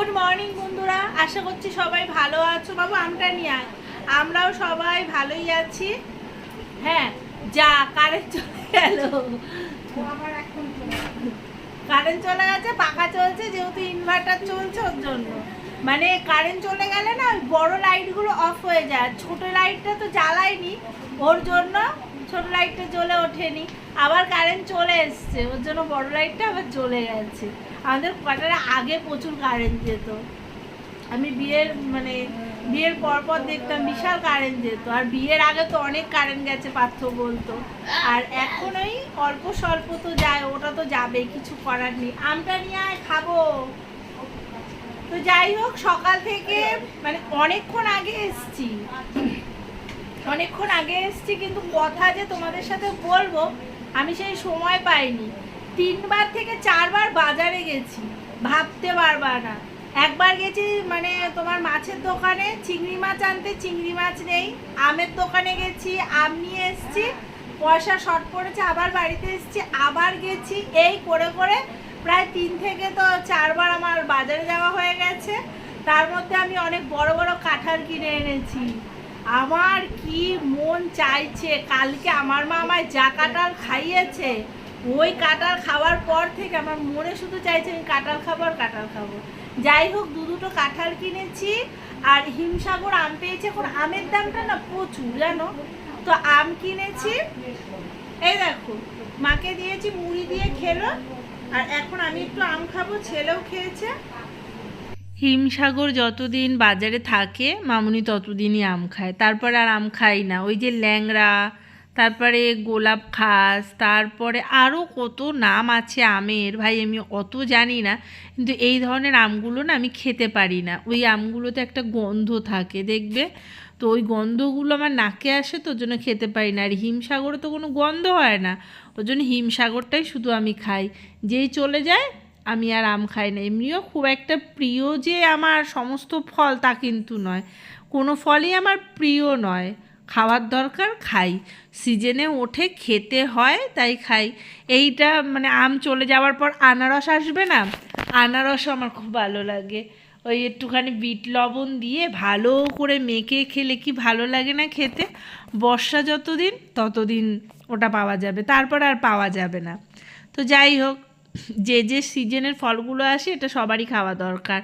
Good morning বন্ধুরা। আশা করছি সবাই ভালো আছো। বাবু, আমটা নিয়ে আয়। আমরাও সবাই ভালোই আছি। হ্যাঁ যা কারেন্ট চলে গেল কারেন্ট চলে গেছে, পাখা চলছে, যেহেতু ইনভার্টার চলছে ওর জন্য। মানে কারেন্ট চলে গেলে না, ওই বড় লাইটগুলো অফ হয়ে যায়। ছোট লাইটটা তো জ্বালায়নি, ওর জন্য ছোট লাইটটা জ্বলে ওঠেনি। আবার কারেন্ট চলে এসছে, ওর জন্য বড় লাইটটা আবার জ্বলে গেছে। আমাদের কোয়ার্টারে আগে প্রচুর কারেন্ট যেত। আমি বিয়ের মানে বিয়ের পর পর দেখতাম বিশাল কারেন্ট যেত। আর বিয়ের আগে তো অনেক কারেন্ট গেছে, পার্থ বলতো। আর এখন ওই অল্প স্বল্প তো যায়, ওটা তো যাবে কিছু করার নেই। আমটা নিয়ে আয়, খাব। তো যাই হোক, সকাল থেকে মানে অনেকক্ষণ আগে এসছি। অনেকক্ষণ আগে এসছি, কিন্তু কথা যে তোমাদের সাথে বলব, আমি সেই সময় পাইনি। তিনবার থেকে চারবার বাজারে গেছি, ভাবতে পারবা না। একবার গেছি মানে তোমার মাছের দোকানে, চিংড়ি মাছ আনতে, চিংড়ি মাছ নেই, আমের দোকানে গেছি, আম নিয়ে এসছি, পয়সা শর্ট পড়েছে, আবার বাড়িতে এসছি, আবার গেছি, এই করে করে প্রায় তিন থেকে তো চারবার আমার বাজারে যাওয়া হয়ে গেছে। তার মধ্যে আমি অনেক বড় বড় কাঁঠাল কিনে এনেছি। আমার কি মন চাইছে, কালকে আমার মা আমায় যা কাঁঠাল খাইয়েছে ওই কাঁঠাল খাওয়ার পর থেকে আমার মনে শুধু চাইছে আমি কাঁঠাল খাব আর কাঁঠাল খাব। যাই হোক, দু দুটো কাঁঠাল কিনেছি আর হিমসাগর আম পেয়েছি। এখন আমের দামটা না প্রচুর, জানো? তো আম কিনেছি। এই দেখো, মাকে দিয়েছি, মুড়ি দিয়ে খেলো। আর এখন আমি একটু আম খাব, ছেলেও খেয়েছে। হিমসাগর যতদিন বাজারে থাকে, মামুনি ততদিনই আম খায়। তারপর আর আম খাই না। ওই যে ল্যাংড়া তারপরে গোলাপ খাস, তারপরে আরও কত নাম আছে আমের। ভাই, আমি অত জানি না, কিন্তু এই ধরনের আমগুলো না আমি খেতে পারি না। ওই আমগুলোতে একটা গন্ধ থাকে, দেখবে? তো ওই গন্ধগুলো আমার নাকে আসে তো জন্য খেতে পারি না। আর হিমসাগরে তো কোনো গন্ধ হয় না। ওর জন্য হিমসাগরটাই শুধু আমি খাই। যেই চলে যায়, আমি আর আম খাই না। এমনিও খুব একটা প্রিয় যে আমার সমস্ত ফল তা কিন্তু নয়। কোনো ফলই আমার প্রিয় নয়। খাওয়ার দরকার, খাই। সিজনে ওঠে, খেতে হয়, তাই খাই। এইটা মানে আম চলে যাওয়ার পর আনারস আসবে না? আনারসও আমার খুব ভালো লাগে। ওই একটুখানি বিট লবণ দিয়ে ভালো করে মেখে খেলে কি ভালো লাগে না খেতে? বর্ষা যতদিন, ততদিন ওটা পাওয়া যাবে। তারপর আর পাওয়া যাবে না। তো যাই হোক, যে যে সিজনের ফলগুলো আসে, এটা সবারই খাওয়া দরকার।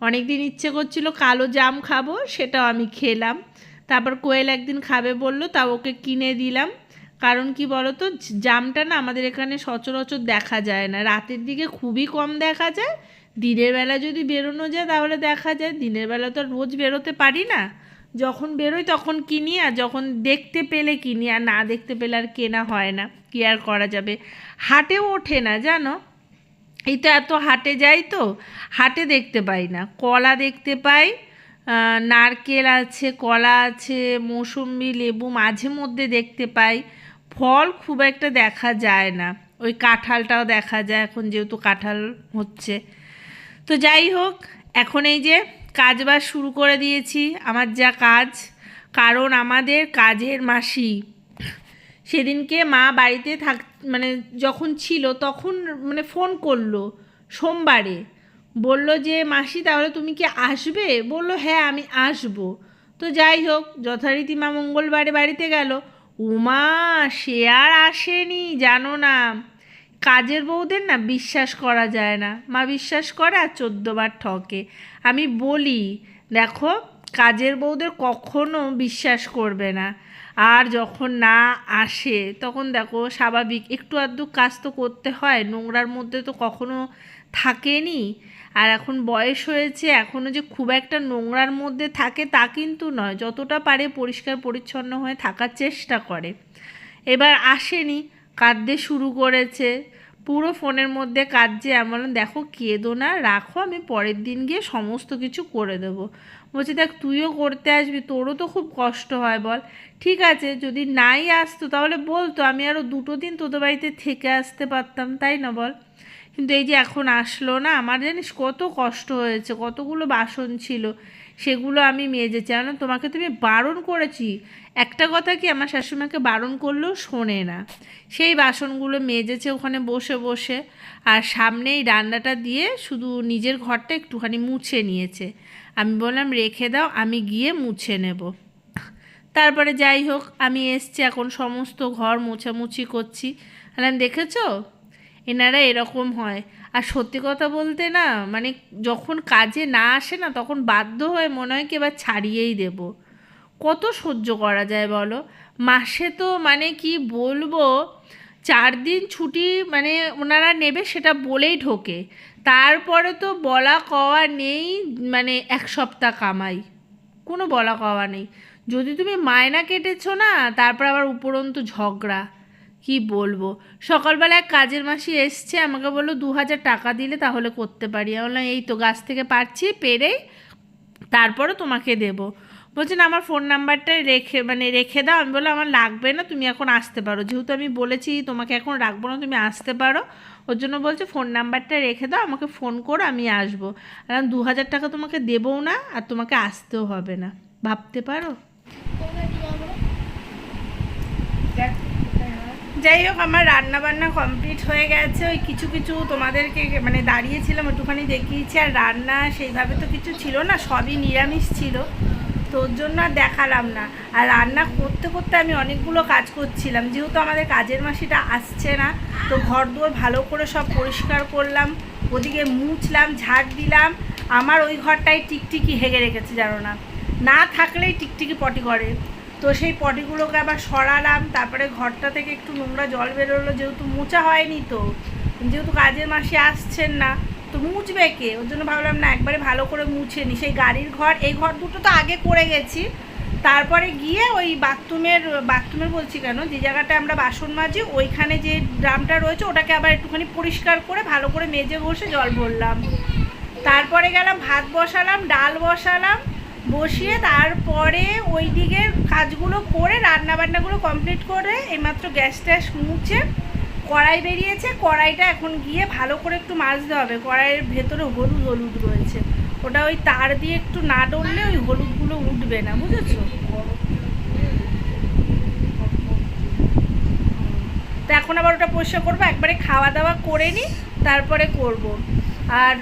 অনেক দিন ইচ্ছে করছিল কালো জাম খাব, সেটাও আমি খেলাম। তারপর কোয়েল একদিন খাবে বলল, তা ওকে কিনে দিলাম। কারণ কি বলো তো জামটা না আমাদের এখানে সচরাচর দেখা যায় না। রাতের দিকে খুবই কম দেখা যায়, দিনের বেলা যদি বেরোনো যায় তাহলে দেখা যায়। দিনের বেলা তো রোজ বেরোতে পারি না। যখন বেরোই তখন কিনি, আর যখন দেখতে পেলে কিনি, আর না দেখতে পেলে আর কেনা হয় না, কি আর করা যাবে? হাটেও ওঠে না, জানো? এই তো এত হাটে যাই তো, হাটে দেখতে পাই না। কলা দেখতে পাই নারকেল আছে, কলা আছে, মৌসুম্বি, লেবু মাঝে মধ্যে দেখতে পাই। ফল খুব একটা দেখা যায় না। ওই কাঁঠালটাও দেখা যায় এখন যেহেতু কাঁঠাল হচ্ছে। তো যাই হোক, এখন এই যে কাজ বাজ শুরু করে দিয়েছি, আমার যা কাজ। কারণ আমাদের কাজের মাসি, সেদিনকে মা বাড়িতে থাক মানে যখন ছিল তখন মানে ফোন করল সোমবারে। বলল যে, মাসি, তাহলে তুমি কি আসবে? বলল হ্যাঁ আমি আসব। তো যাই হোক, যথারীতি মা মঙ্গলবারে বাড়িতে গেল। উমা, সে আর আসেনি, জানো না। কাজের বউদের না বিশ্বাস করা যায় না। মা বিশ্বাস করে আর চোদ্দবার ঠকে। আমি বলি, দেখো, কাজের বউদের কখনো বিশ্বাস করবে না। আর যখন না আসে, তখন দেখো, স্বাভাবিক। একটু আধটু কাজ তো করতে হয়। নোংরার মধ্যে তো কখনো থাকেনি। আর এখন বয়স হয়েছে এখনও যে খুব একটা নোংরার মধ্যে থাকে তা কিন্তু নয়। যতটা পারে পরিষ্কার পরিচ্ছন্ন হয়ে থাকার চেষ্টা করে। এবার আসেনি, কাঁদতে শুরু করেছে। পুরো ফোনের মধ্যে কাঁদছে, এমন দেখো কেঁদো না, রাখো, আমি পরের দিন গিয়ে সমস্ত কিছু করে দেবো। বলছি, দেখ, তুইও করতে আসবি, তোরও তো খুব কষ্ট হয়, বল। ঠিক আছে, যদি নাই আসতো তাহলে বলতো, আমি আরও দুটো দিন তোদের বাড়িতে থেকে আসতে পারতাম, তাই না, বল? কিন্তু এই যে এখন আসলো না, আমার জানিস কত কষ্ট হয়েছে, কতগুলো বাসন ছিল, সেগুলো আমি মেজেছি। জানো, তোমাকে তুমি বারণ করেছি। একটা কথা কি, আমার শাশুড়িমাকে বারণ করলেও শোনে না। সেই বাসনগুলো মেজেছে ওখানে বসে বসে, আর সামনেই রান্নাটা দিয়ে শুধু নিজের ঘরটা একটুখানি মুছে নিয়েছে। আমি বললাম, রেখে দাও, আমি গিয়ে মুছে নেব। তারপরে যাই হোক, আমি এসছি, এখন সমস্ত ঘর মোছামুছি করছি। বললাম, দেখেছ? এনারা এরকম হয়। আর সত্যি কথা বলতে না মানে যখন কাজে না আসে না, তখন বাধ্য হয়ে মনে হয় কি এবার ছাড়িয়েই দেব। কত সহ্য করা যায় বলো? মাসে তো মানে কি বলব, চার দিন ছুটি মানে ওনারা নেবে সেটা বলেই ঢোকে। তারপরে তো বলা কওয়া নেই মানে এক সপ্তাহ কামাই। কোনো বলা কওয়া নেই। যদি তুমি মায়না কেটেছো না, তারপর আবার উপরন্তু ঝগড়া। কি বলব? সকালবেলায় কাজের মাসি এসছে আমাকে বলল দু হাজার টাকা দিলে তাহলে করতে পারি। আমি বললাম এই তো গাছ থেকে পারছি পেরেই তারপরে তোমাকে দেবো। বলছে না আমার ফোন নাম্বারটা রেখে মানে রেখে দাও। আমি বললাম আমার লাগবে না তুমি এখন আসতে পারো। যেহেতু আমি বলেছি তোমাকে এখন রাখব না তুমি আসতে পারো। ওর জন্য বলছে ফোন নাম্বারটা রেখে দাও আমাকে ফোন করো আমি আসব। আর দু হাজার টাকা তোমাকে দেবও না আর তোমাকে আসতেও হবে না। ভাবতে পারো? যাই হোক, আমার রান্না বান্না কমপ্লিট হয়ে গেছে। ওই কিছু কিছু তোমাদেরকে মানে দাঁড়িয়েছিলাম, একটুখানি দেখিয়েছি। আর রান্না সেইভাবে তো কিছু ছিল না, সবই নিরামিষ ছিল। তো ওর জন্য আর দেখালাম না। আর রান্না করতে করতে আমি অনেকগুলো কাজ করছিলাম। যেহেতু আমাদের কাজের মাসিটা আসছে না, তো ঘর দুয়ার ভালো করে সব পরিষ্কার করলাম। ওদিকে মুছলাম, ঝাড় দিলাম। আমার ওই ঘরটাই টিকটিকি হেগে রেখেছে, জানো না। না থাকলেই টিকটিকি পটি করে। তো সেই পটিগুলোকে আবার সরালাম, তারপরে ঘরটা থেকে একটু নোংরা জল বেরোলো, যেহেতু মোছা হয়নি তো, যেহেতু কাজের মাসে আসছেন না, তো মুছবে কে? ওর জন্য ভাবলাম, না, একবারে ভালো করে মুছে নি। সেই গাড়ির ঘর, এই ঘর দুটো তো আগে করে গেছি। তারপরে গিয়ে ওই বাথরুমের বাথরুমের বলছি কেন, যে জায়গাটা আমরা বাসন মাজি, ওইখানে যে ড্রামটা রয়েছে, ওটাকে আবার একটুখানি পরিষ্কার করে, ভালো করে মেজে বসে জল ভরলাম। তারপরে গেলাম, ভাত বসালাম, ডাল বসালাম বসিয়ে তারপরে ওই দিকের কাজগুলো করে রান্না বান্নাগুলো কমপ্লিট করে এইমাত্র গ্যাস ট্যাস মুছে কড়াই বেরিয়েছে। কড়াইটা এখন গিয়ে ভালো করে একটু মাজতে হবে। কড়াইয়ের ভেতরে হলুদ হলুদ রয়েছে। ওটা ওই তার দিয়ে একটু না ডললে ওই হলুদগুলো উঠবে না, বুঝেছ? তো এখন আবার ওটা পরিষ্কার করব। একবারে খাওয়া দাওয়া করে নিই, তারপরে করব। আর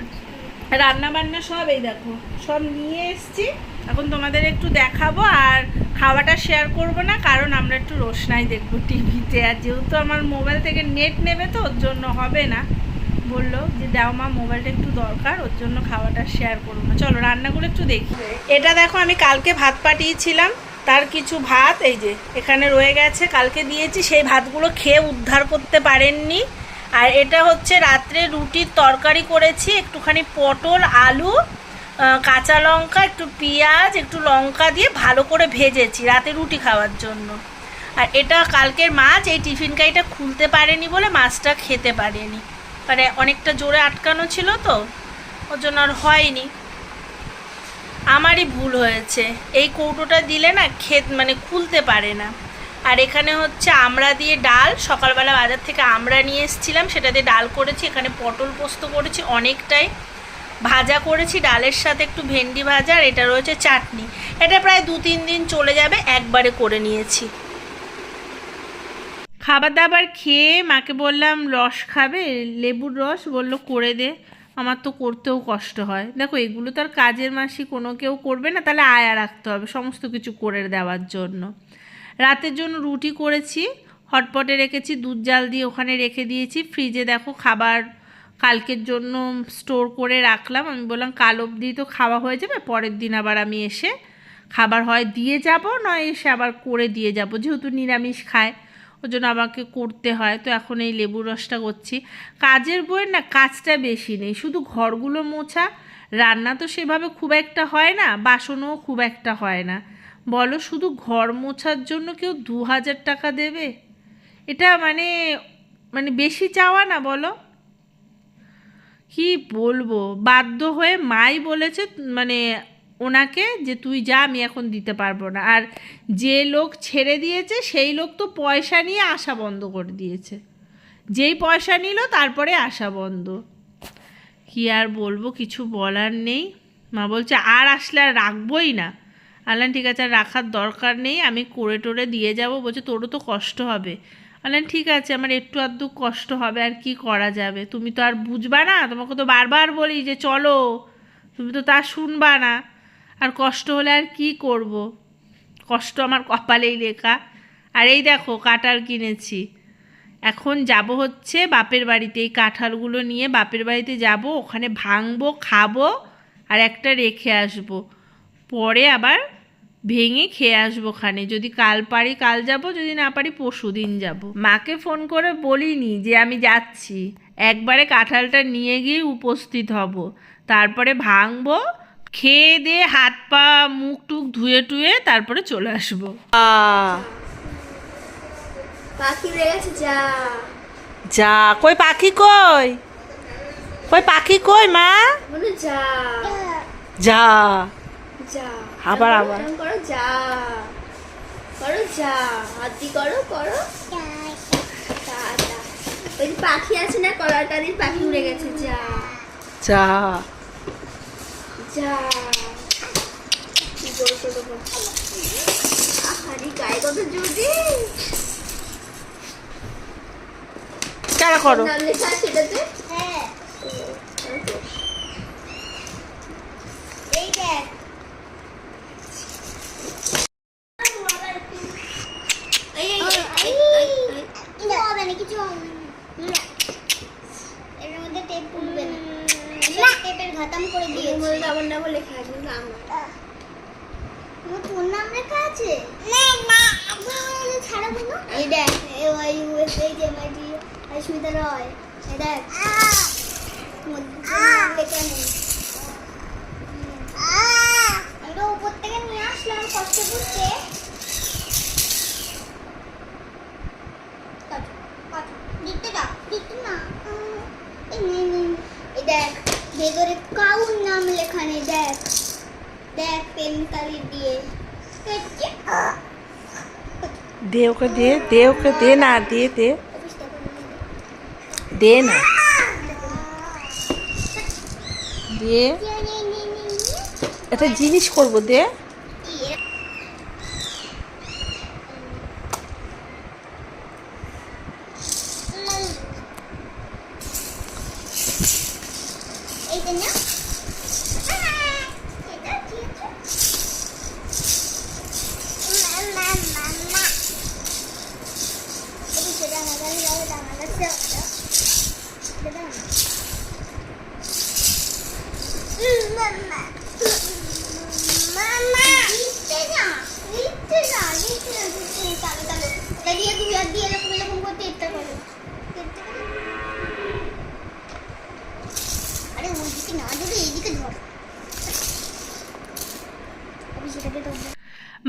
রান্না বান্না সব এই দেখো, সব নিয়ে এসছি। এখন তোমাদের একটু দেখাবো আর খাওয়াটা শেয়ার করব না, কারণ আমরা একটু রোশনাই দেখব টিভিতে আর যেহেতু আমার মোবাইল থেকে নেট নেবে তো, ওর জন্য হবে না। বলল যে, দাও মা মোবাইলটা একটু দরকার, ওর জন্য খাওয়াটা শেয়ার করব না। চলো, রান্নাগুলো একটু দেখি। এটা দেখো, আমি কালকে ভাত পাঠিয়েছিলাম। তার কিছু ভাত, এই যে, এখানে রয়ে গেছে। কালকে দিয়েছি, সেই ভাতগুলো খেয়ে উদ্ধার করতে পারেননি। আর এটা হচ্ছে রাত্রে রুটির তরকারি করেছি, একটুখানি পটল, আলু কাঁচা লঙ্কা, একটু পেঁয়াজ, একটু লঙ্কা দিয়ে ভালো করে ভেজেছি রাতে রুটি খাওয়ার জন্য। আর এটা কালকের মাছ, এই টিফিন কাইটা খুলতে পারেনি বলে মাছটা খেতে পারেনি। মানে অনেকটা জোরে আটকানো ছিল তো, ওর জন্য আর হয়নি। আমারই ভুল হয়েছে। এই কৌটোটা দিলে না খেত মানে খুলতে পারে না। আর এখানে হচ্ছে আমড়া দিয়ে ডাল। সকালবেলা বাজার থেকে আমড়া নিয়ে এসেছিলাম, সেটা দিয়ে ডাল করেছি। এখানে পটল পোস্ত করেছি অনেকটাই। ভাজা করেছি, ডালের সাথে একটু ভেন্ডি ভাজা আর এটা রয়েছে চাটনি। এটা প্রায় দু তিন দিন চলে যাবে, একবারে করে নিয়েছি। খাবার দাবার খেয়ে মাকে বললাম, রস খাবে? লেবুর রস? বলল, করে দে। আমার তো করতেও কষ্ট হয়। দেখো, এগুলো তো আর কাজের মাসি কোনো কেউ করবে না, তাহলে আয়া রাখতে হবে, সমস্ত কিছু করে দেওয়ার জন্য। রাতের জন্য রুটি করেছি, হটপটে রেখেছি, দুধ জাল দিয়ে ওখানে রেখে দিয়েছি। ফ্রিজে দেখো খাবার কালকের জন্য স্টোর করে রাখলাম। আমি বললাম, কাল অবধি তো খাওয়া হয়ে যাবে, পরের দিন আবার আমি এসে খাবার হয় দিয়ে যাব, নয় এসে আবার করে দিয়ে যাব। যেহেতু নিরামিষ খায় ওই জন্য আমাকে করতে হয়। তো এখন এই লেবুর রসটা করছি। কাজের বইয়ের না কাজটা বেশি নেই, শুধু ঘরগুলো মোছা, রান্না তো সেভাবে খুব একটা হয় না, বাসনও খুব একটা হয় না। বলো, শুধু ঘর মোছার জন্য কেউ দু হাজার টাকা দেবে? এটা মানে মানে বেশি চাওয়া না, বলো। কি বলব? বাধ্য হয়ে মাই বলেছে মানে ওনাকে যে তুই যা, আমি এখন দিতে পারব না। আর যে লোক ছেড়ে দিয়েছে, সেই লোক তো পয়সা নিয়ে আসা বন্ধ করে দিয়েছে। যেই পয়সা নিল, তারপরে আসা বন্ধ। কি আর বলব, কিছু বলার নেই। মা বলছে, আর আসলে আর রাখবোই না। আনলাম ঠিক আছে, আর রাখার দরকার নেই, আমি করে টোরে দিয়ে যাব। বলছে, তোরও তো কষ্ট হবে। আনলাম ঠিক আছে, আমার একটু আধটু কষ্ট হবে, আর কি করা যাবে? তুমি তো আর বুঝবা না, তোমাকে তো বারবার বলি যে, চলো। তুমি তো তা শুনবা না। আর কষ্ট হলে আর কি করব? কষ্ট আমার কপালেই লেখা। আর এই দেখো কাটার কিনেছি। এখন যাব হচ্ছে বাপের বাড়িতে। এই কাঁঠালগুলো নিয়ে বাপের বাড়িতে যাব, ওখানে ভাঙবো, খাব, আর একটা রেখে আসব। পরে আবার ভেঙে খেয়ে আসব ওখানে যদি কাল পারি কাল যাব যদি না পারি পরশু দিন যাব। মাকে ফোন করে বলিনি যে আমি যাচ্ছি। একবারে কাঁঠালটা নিয়ে গিয়ে উপস্থিত হব। তারপরে ভাঙবো খেয়ে দিয়ে হাত পা মুখ টুক ধুয়ে টুয়ে তারপরে চলে আসব। পাখি গেছে যা। যা। কই পাখি কই? কই পাখি কই মা? যা। যা। যা। আবার, আবার। করো যা। করো যা। হাতি করো করো। ওই পাখি আছে না কলারটা দিয়ে পাখি উড়ে গেছে যা। যা। যা। কারা। করো নাম লেখা আছে এটাতে হ্যাঁ এই দেখ এই এই এই এই কিছু হবে না কিছু হবে না এর মধ্যে টেপ উঠবে না সব টেপের ঘাতাম করে এই দিয়েছি মধ্যে আমার নাম লেখা আছে কিন্তু আমার আমার তোর নাম লেখা আছে না না আমি ছাড়া বলো এই দেখ এ ওয়াই ইউএস এই যে মাইটি অস্মিতা রয় এই দেখ মধ্যে তোর নাম লেখা নেই আমি তো উপর থেকে নিয়ে আসলাম কষ্ট করতে কাটো, কাটো। দিতে দাও দিতে না উম, এই নে, নে, নে। এই দেখ ভেতরে কাউর নাম লেখা দেখ দেখ পেন কালি দিয়ে। দে ওকে দে দে ওকে দে না দে দে। দে না। দে। একটা জিনিস করব দে।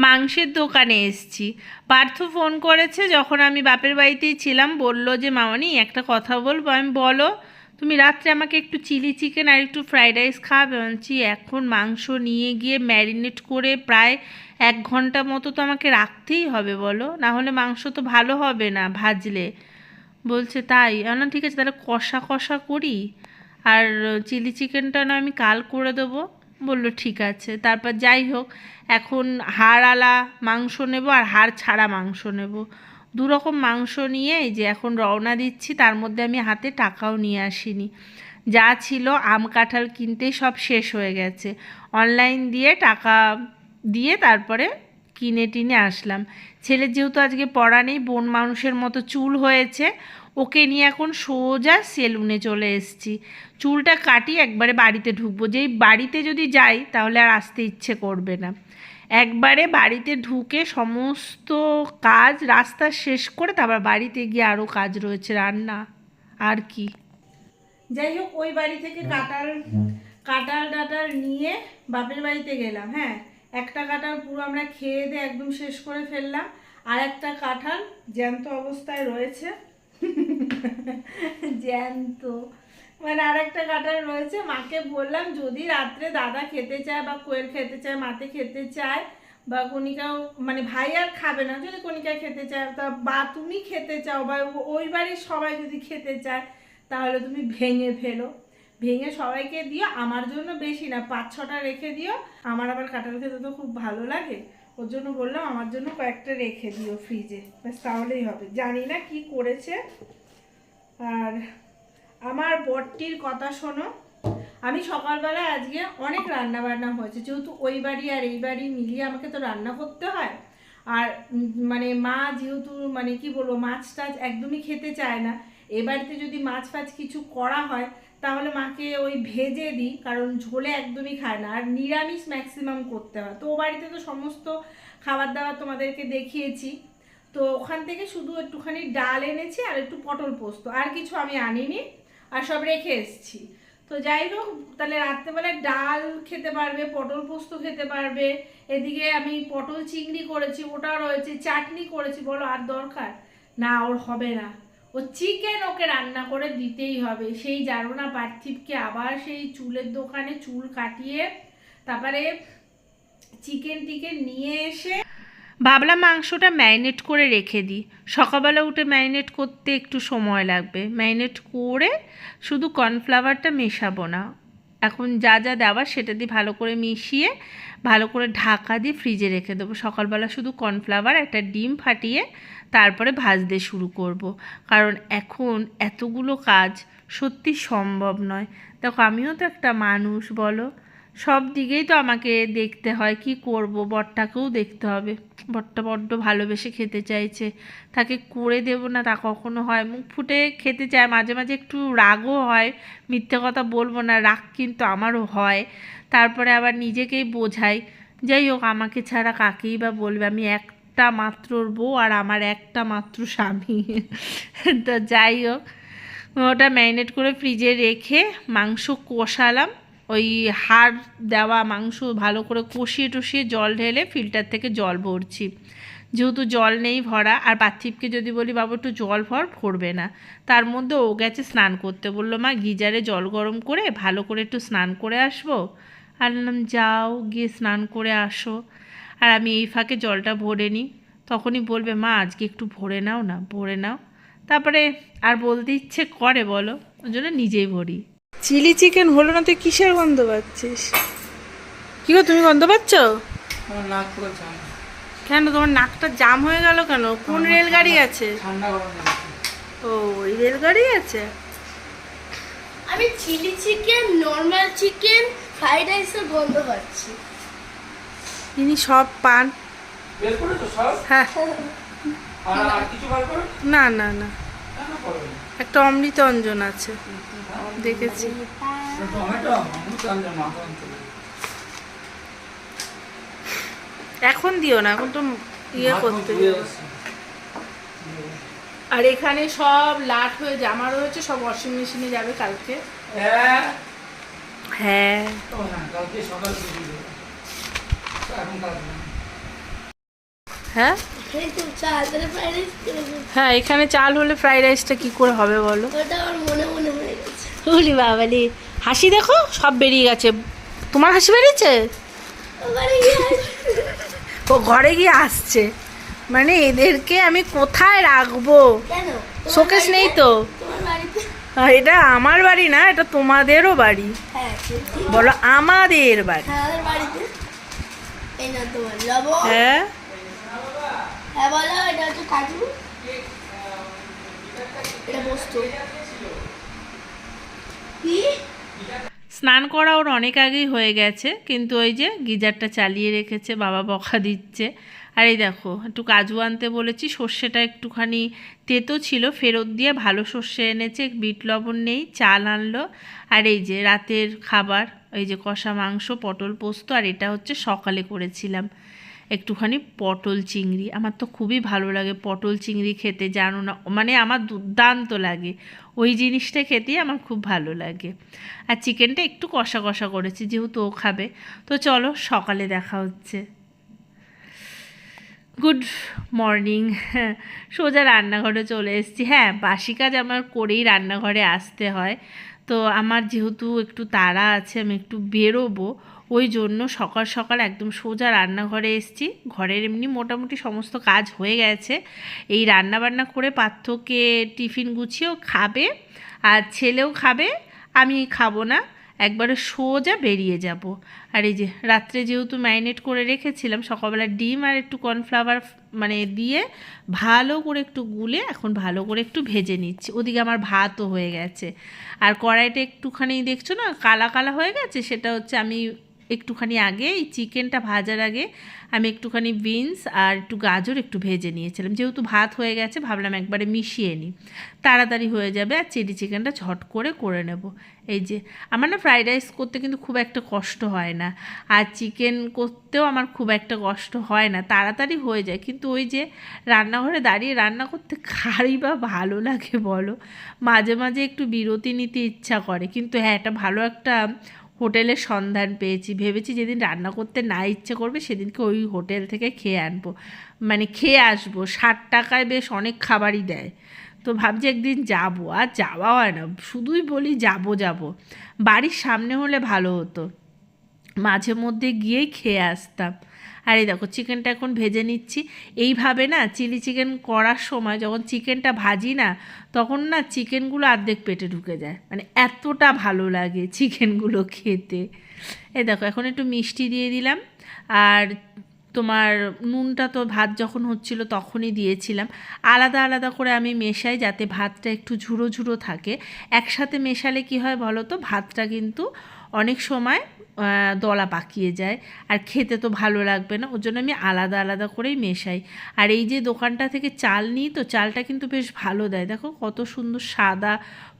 মাংসের দোকানে এসছি। পার্থ ফোন করেছে, যখন আমি বাপের বাড়িতেই ছিলাম, বলল যে, মামনি, একটা কথা বলব? আমি বলো তুমি রাত্রে আমাকে একটু চিলি চিকেন আর একটু ফ্রাইড রাইস খাওয়াবে বলছি এখন মাংস নিয়ে গিয়ে ম্যারিনেট করে প্রায় এক ঘণ্টা মতো তো আমাকে রাখতেই হবে বলো। না হলে মাংস তো ভালো হবে না ভাজলে। বলছে, তাই? না ঠিক আছে, তাহলে কষা কষা করি। আর চিলি চিকেনটা না আমি কাল করে দেবো। বলল, ঠিক আছে। তারপর যাই হোক, এখন হাড় আলা মাংস নেব আর হাড় ছাড়া মাংস নেব। দু রকম মাংস নিয়ে এই যে এখন রওনা দিচ্ছি, তার মধ্যে আমি হাতে টাকাও নিয়ে আসিনি। যা ছিল আম কাঁঠাল কিনতেই সব শেষ হয়ে গেছে। অনলাইন দিয়ে টাকা দিয়ে তারপরে কিনে টিনে আসলাম। ছেলের যেহেতু আজকে পড়া নেই, বোন মানুষের মতো চুল হয়েছে, ওকে নিয়ে এখন সোজা সেলুনে চলে এসেছি। চুলটা কাটি একবারে বাড়িতে ঢুকবো। যেই বাড়িতে যদি যাই, তাহলে আর আসতে ইচ্ছে করবে না। একবারে বাড়িতে ঢুকে সমস্ত কাজ রাস্তা শেষ করে তারপর বাড়িতে গিয়ে আরও কাজ রয়েছে, রান্না, আর কি। যাই হোক, ওই বাড়ি থেকে কাঁঠাল কাঁঠাল টাটাল নিয়ে বাপের বাড়িতে গেলাম হ্যাঁ। একটা কাঁঠাল পুরো আমরা খেয়ে দিয়ে একদম শেষ করে ফেললাম, আর একটা কাঁঠাল জ্যান্ত অবস্থায় রয়েছে। জ্যান্ত। মানে আর একটা কাঁঠাল রয়েছে। মাকে বললাম, যদি রাত্রে দাদা খেতে চায় বা কোয়েল খেতে চায়, মাতে খেতে চায় বা কণিকাও মানে ভাই আর খাবে না, যদি কণিকা খেতে চায়, তা বা তুমি খেতে চাও বা ওই বাড়ির সবাই যদি খেতে চায়, তাহলে তুমি ভেঙে ফেলো। ভেঙে সবাইকে দিও, আমার জন্য বেশি না, পাঁচ ছটা রেখে দিও। আমার আবার কাঁঠাল খেতে তো খুব ভালো লাগে। ওর জন্য বললাম, আমার জন্য কয়েকটা রেখে দিও ফ্রিজে ব্যাস, তাহলেই হবে। জানি না কি করেছে। আর আমার বরটির কথা শোনো। আমি সকালবেলা আজকে অনেক রান্না বান্না হয়েছে। যেহেতু ওই বাড়ি আর এই বাড়ি মিলিয়ে আমাকে তো রান্না করতে হয়। আর মানে মা যেহেতু মানে কি বলব, মাছ টাছ একদমই খেতে চায় না। এ বাড়িতে যদি মাছ ফাছ কিছু করা হয়, তাহলে মাকে ওই ভেজে দিই, কারণ ঝোলে একদমই খায় না। আর নিরামিষ ম্যাক্সিমাম করতে হয়। তো ও বাড়িতে তো সমস্ত খাবার দাবার তোমাদেরকে দেখিয়েছি। তো ওখান থেকে শুধু একটুখানি ডাল এনেছি আর একটু পটল পোস্ত। আর কিছু আমি আনিনি। আর সব রেখে এসেছি। তো যাই হোক, তাহলে রাত্রেবেলায় ডাল খেতে পারবে, পটল পোস্ত খেতে পারবে। এদিকে আমি পটল চিংড়ি করেছি, ওটাও রয়েছে, চাটনি করেছি, বলো আর দরকার? না, ওর হবে না। ও চিকেন ওকে রান্না করে দিতেই হবে। সেই জানো না পার্থিবকে আবার সেই চুলের দোকানে চুল কাটিয়ে, তারপরে চিকেন টিকেন নিয়ে এসে ভাবলাম মাংসটা ম্যারিনেট করে রেখে দিই। সকালবেলা উঠে ম্যারিনেট করতে একটু সময় লাগবে। ম্যারিনেট করে শুধু কর্নফ্লাওয়ারটা মেশাবো না। এখন যা যা দেওয়ার সেটা দিয়ে ভালো করে মিশিয়ে, ভালো করে ঢাকা দিয়ে ফ্রিজে রেখে দেবো। সকালবেলা শুধু কর্নফ্লাওয়ার, একটা ডিম ফাটিয়ে তারপরে ভাজতে শুরু করব। কারণ এখন এতগুলো কাজ সত্যি সম্ভব নয়। দেখো, আমিও তো একটা মানুষ, বলো। সব দিকেই তো আমাকে দেখতে হয়, কি করব? বরটাকেও দেখতে হবে। বরটা বড্ড ভালোবেসে খেতে চাইছে। তাকে করে দেব না, তা কখনো হয়? মুখ ফুটে খেতে চায়, মাঝে মাঝে একটু রাগও হয়। মিথ্যে কথা বলব না, রাগ কিন্তু আমারও হয়। তারপরে আবার নিজেকেই বোঝাই। যাই হোক, আমাকে ছাড়া কাকেই বা বলবে? আমি একটা মাত্র বউ আর আমার একটা মাত্র স্বামী। তো যাই হোক, ওটা ম্যারিনেট করে ফ্রিজে রেখে মাংস কষালাম। ওই হাড় দেওয়া মাংস ভালো করে কষিয়ে টষিয়ে জল ঢেলে ফিল্টার থেকে জল ভরছি। যেহেতু জল নেই ভরা, আর পার্থিবকে যদি বলি, বাবু, একটু জল ভর, ভরবে না। তার মধ্যে ও গেছে স্নান করতে। বলল, মা, গিজারে জল গরম করে ভালো করে একটু স্নান করে আসব? আর যাও, গিয়ে স্নান করে আসো। আর আমি এই ফাঁকে জলটা ভরে নিই। তখনই বলবে, মা, আজকে একটু ভরে নাও না, ভরে নাও। তারপরে আর বলতে ইচ্ছে করে, বলো। ওই জন্য নিজেই ভরি। চিলি চিকেন হলো না তুই কিসের গন্ধ পাচ্ছিস? কি গো তুমি গন্ধ পাচ্ছ? নাক কেন তোমার নাকটা জাম হয়ে গেল কেন? কোন রেলগাড়ি আছে। ও ওই রেলগাড়ি আছে? আমি chilli chicken normal chicken fried রাইসের গন্ধ পাচ্ছি। ইনি সব পান। বের করেছ সব? হ্যাঁ। আর আর কিছু বার করো? না না না। না? একটা অমৃত অঞ্জন আছে। দেখেছি। এখন দিও না এখন তো ইয়ে করতে। আর এখানে সব লাট হয়ে জামা রয়েছে সব ওয়াশিং মেশিনে যাবে কালকে হ্যাঁ হ্যাঁ। হ্যাঁ। হ্যাঁ এখানে চাল হলে ফ্রাইড রাইসটা কি করে হবে বলো ওটা আমার মনে বলি বাবালি হাসি দেখো সব বেরিয়ে গেছে। তোমার হাসি বেরিয়েছে। ও ঘরে গিয়ে আসছে। মানে এদেরকে আমি কোথায় রাখব? শোকেস নেই তো? এটা আমার বাড়ি না এটা তোমাদেরও বাড়ি। হ্যাঁ বলো আমাদের বাড়ি। হ্যাঁ হ্যাঁ? হ্যাঁ বলো এটা হচ্ছে কাজু। এটা বস্তু। স্নান করা ওর অনেক আগেই হয়ে গেছে, কিন্তু ওই যে গিজারটা চালিয়ে রেখেছে, বাবা বকা দিচ্ছে। আর এই দেখো, একটু কাজু আনতে বলেছি, সর্ষেটা একটুখানি তেতো ছিল, ফেরত দিয়ে ভালো সর্ষে এনেছে, বিট লবণ নেই, চাল আনলো। আর এই যে রাতের খাবার, এই যে কষা মাংস, পটল পোস্ত, আর এটা হচ্ছে সকালে করেছিলাম। একটুখানি পটল চিংড়ি। আমার তো খুবই ভালো লাগে পটল চিংড়ি খেতে, জানো না? মানে আমার দুর্দান্ত লাগে। ওই জিনিসটা খেতেই আমার খুব ভালো লাগে। আর চিকেনটা একটু কষা কষা করেছি, যেহেতু ও খাবে। তো চলো, সকালে দেখা হচ্ছে। Good morning. সোজা রান্নাঘরে চলে এসেছি। হ্যাঁ বাসি কাজ আমার করেই রান্নাঘরে আসতে হয়। তো আমার যেহেতু একটু তাড়া আছে, আমি একটু বেরোবো। ওই জন্য সকাল সকাল একদম সোজা রান্নাঘরে এসেছি। ঘরের এমনি মোটামুটি সমস্ত কাজ হয়ে গেছে। এই রান্না বান্না করে পার্থকে টিফিন গুছিয়েও খাবে আর ছেলেও খাবে, আমি খাব না। একবারে সোজা বেরিয়ে যাব। আর এই যে রাত্রে যেহেতু ম্যারিনেট করে রেখেছিলাম, সকালবেলা ডিম আর একটু কর্নফ্লাওয়ার মানে দিয়ে ভালো করে একটু গুলে এখন ভালো করে একটু ভেজে নিচ্ছি। ওদিকে আমার ভাতও হয়ে গেছে। আর কড়াইটা একটুখানি দেখছ না, কালা কালা হয়ে গেছে, সেটা হচ্ছে আমি একটুখানি আগে, এই চিকেনটা ভাজার আগে আমি একটুখানি বিনস আর একটু গাজর একটু ভেজে নিয়েছিলাম। যেহেতু ভাত হয়ে গেছে, ভাবলাম একবারে মিশিয়ে নিই। তাড়াতাড়ি হয়ে যাবে আর চিলি চিকেনটা ঝট করে করে নেব। এই যে, আমার না ফ্রাইড রাইস করতে কিন্তু খুব একটা কষ্ট হয় না। আর চিকেন করতেও আমার খুব একটা কষ্ট হয় না। তাড়াতাড়ি হয়ে যায়। কিন্তু ওই যে রান্নাঘরে দাঁড়িয়ে রান্না করতে কারই বা ভালো লাগে বলো? মাঝে মাঝে একটু বিরতি নিতে ইচ্ছা করে। কিন্তু হ্যাঁ এটা ভালো একটা হোটেলের সন্ধান পেয়েছি। ভেবেছি যেদিন রান্না করতে না ইচ্ছে করবে সেদিনকে ওই হোটেল থেকে খেয়ে আনব। মানে খেয়ে আসব। ষাট টাকায় বেশ অনেক খাবারই দেয়। তো ভাবছি একদিন যাব। আর যাওয়া হয় না। শুধুই বলি যাব যাব। বাড়ির সামনে হলে ভালো হতো। মাঝে মধ্যে গিয়েই খেয়ে আসতাম। আর এই দেখো চিকেনটা এখন ভেজে নিচ্ছি। এইভাবে না চিলি চিকেন করার সময় যখন চিকেনটা ভাজি না, তখন না চিকেনগুলো অর্ধেক পেটে ঢুকে যায়। মানে এতটা ভালো লাগে চিকেনগুলো খেতে। এই দেখো, এখন একটু মিষ্টি দিয়ে দিলাম। আর তোমার নুনটা তো ভাত যখন হচ্ছিল তখনই দিয়েছিলাম। আলাদা আলাদা করে আমি মেশাই যাতে ভাতটা একটু ঝুড়ো ঝুড়ো থাকে। একসাথে মেশালে কি হয় বলো তো, ভাতটা কিন্তু অনেক সময় দলা পাকিয়ে যায়। আর খেতে তো ভালো লাগবে না, ওর জন্য আমি আলাদা আলাদা করেই মেশাই। আর এই যে দোকানটা থেকে চাল নিই, তো চালটা কিন্তু বেশ ভালো দেয়। দেখো কত সুন্দর সাদা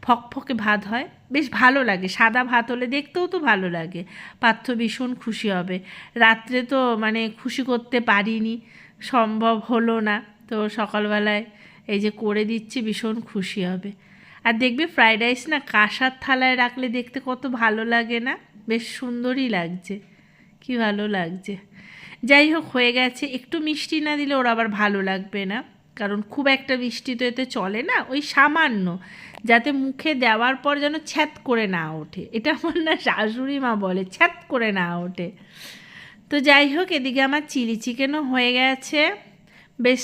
ফকফকে ভাত হয়, বেশ ভালো লাগে। সাদা ভাত হলে দেখতেও তো ভালো লাগে। পার্থ ভীষণ খুশি হবে। রাত্রে তো মানে খুশি করতে পারিনি, সম্ভব হলো না। তো সকালবেলায় এই যে করে দিচ্ছি, ভীষণ খুশি হবে। আর দেখবে ফ্রাইড রাইস না কাঁসার থালায় রাখলে দেখতে কত ভালো লাগে না? বেশ সুন্দরই লাগছে। কি ভালো লাগছে। যাই হোক, হয়ে গেছে। একটু মিষ্টি না দিলে ওর আবার ভালো লাগবে না। কারণ খুব একটা মিষ্টি তো এতে চলে না। ওই সামান্য, যাতে মুখে দেওয়ার পর যেন ছ্যাত করে না ওঠে। এটা আমার না শাশুড়ি মা বলে, ছ্যাত করে না ওঠে। তো যাই হোক, এদিকে আমার চিলি চিকেনও হয়ে গেছে। বেশ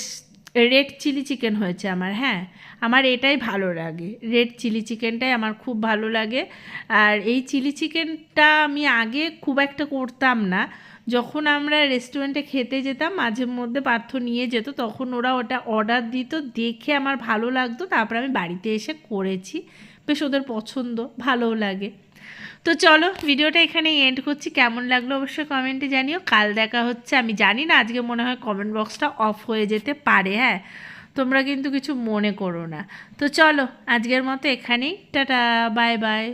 রেড চিলি চিকেন হয়েছে আমার হ্যাঁ। আমার এটাই ভালো লাগে। রেড চিলি চিকেনটাই আমার খুব ভালো লাগে। আর এই চিলি চিকেনটা আমি আগে খুব একটা করতাম না। যখন আমরা রেস্টুরেন্টে খেতে যেতাম, মাঝে মধ্যে পার্থ নিয়ে যেত, তখন ওরা ওটা অর্ডার দিত, দেখে আমার ভালো লাগতো। তারপর আমি বাড়িতে এসে করেছি। বেশ ওদের পছন্দ, ভালোও লাগে। তো চলো, ভিডিওটা এখানে এন্ড করছি। কেমন লাগল অবশ্যই কমেন্টে জানিও। কাল দেখা হচ্ছে, আমি জানি না, আজকে মনে হয় কমেন্ট বক্সটা অফ হয়ে যেতে পারে হ্যাঁ? তোমরা কিন্তু কিছু মনে করো না। তো চলো, আজকের মতো এখানেই। Tata bye bye